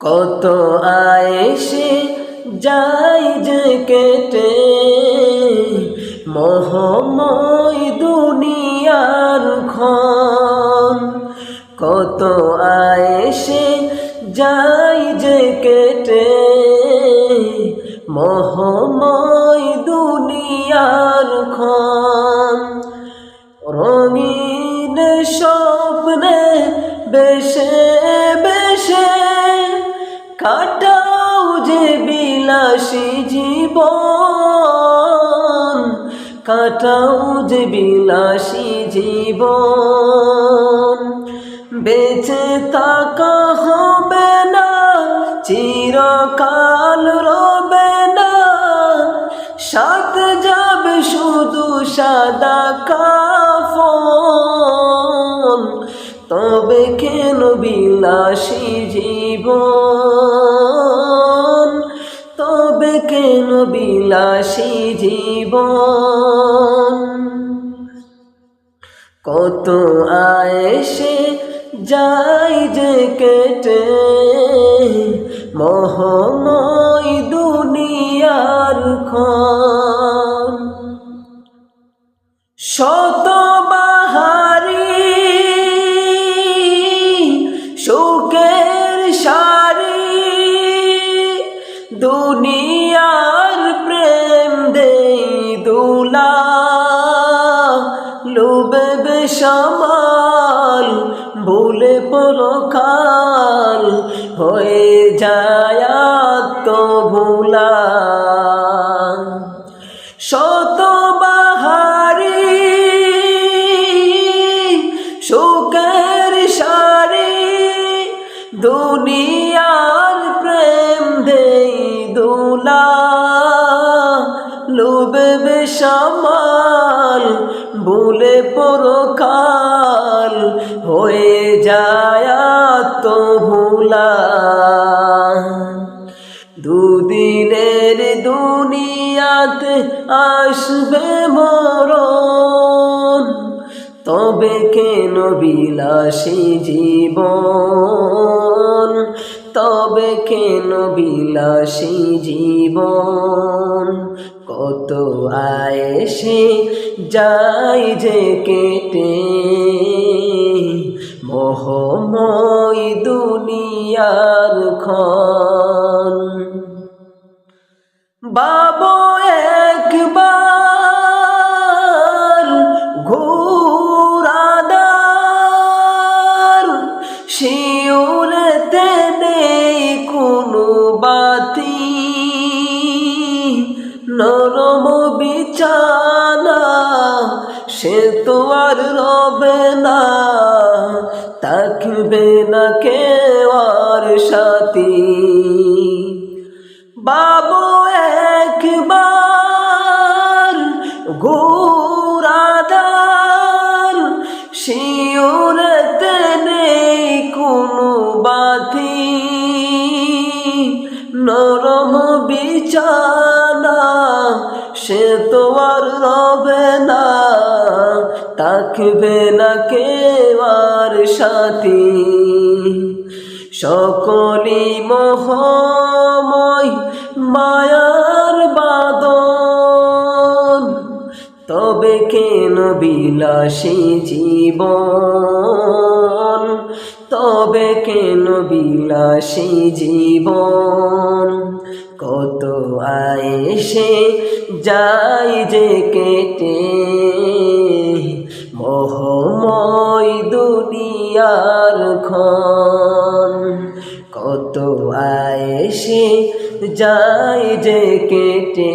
কত আয়েসে যাই যে কেটে, মহময় দুনিয়ার খন কত আয়েসে যাই যে কেটে, মহময় দুনিয়ার খন রঙিন স্বপ্নে বেশে বিলাসী জীবন, কাটাও যে বিলাসী জীবন। বেঁচে থাকা হবে না, চিরকাল রবে না। সাত যাবে শুধু সাদা কাফন, তবে কেন বিলাসী জীবন? কেন বিলাসী জীবন। কত আয়েসে যাই যে কেটে, মহময় দুনিয়ার খন শত বাহারি সুখের সারি দুনিয়ার বেসামাল ভুলে পরকাল হয়ে যায় তো ভুলা শত বেসামাল বলে পরকাল হয়ে যায় তো ভুলা দুদিনের দুনিয়াতে আসবে মরণ, তবে কেন বিলাসী জীবন? তবে কেন বিলাসী জীবন? কত আয়েসে যাই যে কেটে। মোহময় দুনিয়ার খন বাবু একবার ঘুরাদার শিউরেতে নরম বিছানা, সে তো আর রবে না। থাকবে না কেউ আর সাথী। বাবু একবার ঘোরাদার শিওরতে সে তো আর রবে না, থাকবে না কেবার সাথী। সকলি মহময় মায়ার বাদন তবে কেন বিলাসী জীবন? তবে কেন বিলাসী জীবন? কত আয়েসে যাই যে কেটে মোহময় দুনিয়ার খন কত আয়েসে যাই যে কেটে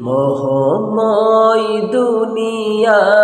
মোহময় দুনিয়ার খন